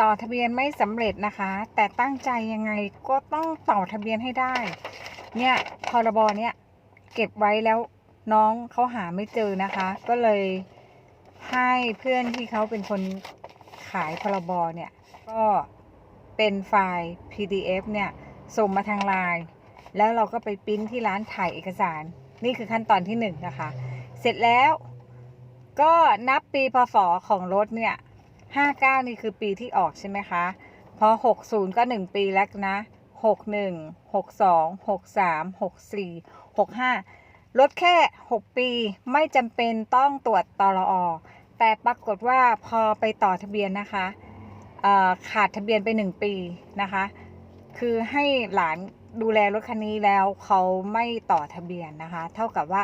ต่อทะเบียนไม่สำเร็จนะคะ แต่ตั้งใจยังไงก็ต้องต่อทะเบียนให้ได้ เนี่ยพรบเนี่ยเก็บไว้แล้วน้องเขาหาไม่เจอนะคะ ก็เลยให้เพื่อนที่เขาเป็นคนขายพรบเนี่ย ก็เป็นไฟล์ PDF เนี่ยส่งมาทางไลน์แล้วเราก็ไปปริ้นที่ร้านถ่ายเอกสาร นี่คือขั้นตอนที่หนึ่งนะคะ เสร็จแล้วก็นับปีพศของรถเนี่ย 59 นี่คือปีที่ออกใช่ไหมคะพอ60 ก็ 1 ปีแล้วนะ 61 62 63 64 65 ลดแค่ 6 ปีไม่จำเป็นต้องตรวจตรอแต่ปรากฏว่าพอไปต่อทะเบียนนะคะขาดทะเบียนไป 1 ปีนะคะ คือให้หลานดูแลรถคันนี้แล้วเขาไม่ต่อทะเบียนนะคะ เท่ากับว่า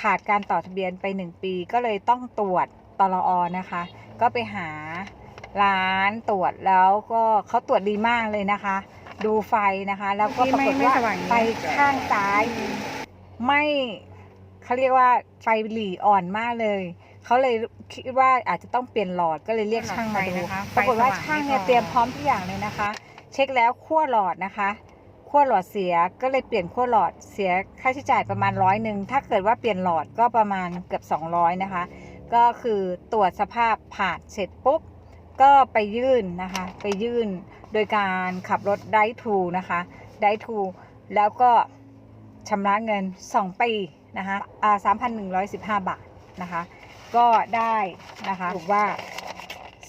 ขาดการต่อทะเบียนไป 1 ปีก็เลยต้องตรวจ ตรอนะคะ ก็ไปหาร้านตรวจแล้วก็เขาตรวจดีมากเลยนะคะ ดูไฟนะคะ แล้วก็ปรากฏว่าไฟข้างซ้าย ไม่เขาเรียกว่าไฟหลีอ่อนมากเลยเขาเลยคิดว่าอาจจะต้องเปลี่ยนหลอดก็เลยเรียกช่างมาดูนะคะปรากฏว่าไฟสว่างช่างเนี่ยไม่พอเตรียมพร้อมทุกอย่างเลยนะคะ เช็คแล้วขั้วหลอดนะคะขั้วหลอดเสียก็เลยเปลี่ยนขั้วหลอดเสียค่าใช้จ่ายประมาณร้อยหนึ่งถ้าเกิดว่าเปลี่ยนหลอดก็ประมาณเกือบ200นะคะ ก็คือตรวจสภาพผ่านเสร็จปุ๊บ ก็ไปยื่นนะคะ ไปยื่นโดยการขับรถได้ทูนะคะได้ทูแล้วก็ชำระเงิน 2 ปีนะคะอ่า3,115 บาทนะคะ ก็ได้นะคะถือว่า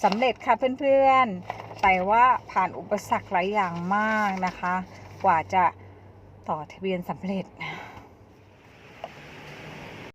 สำเร็จค่ะเพื่อนๆ แต่ว่าผ่านอุปสรรคหลายอย่างมากนะคะ กว่าจะต่อทะเบียนสำเร็จ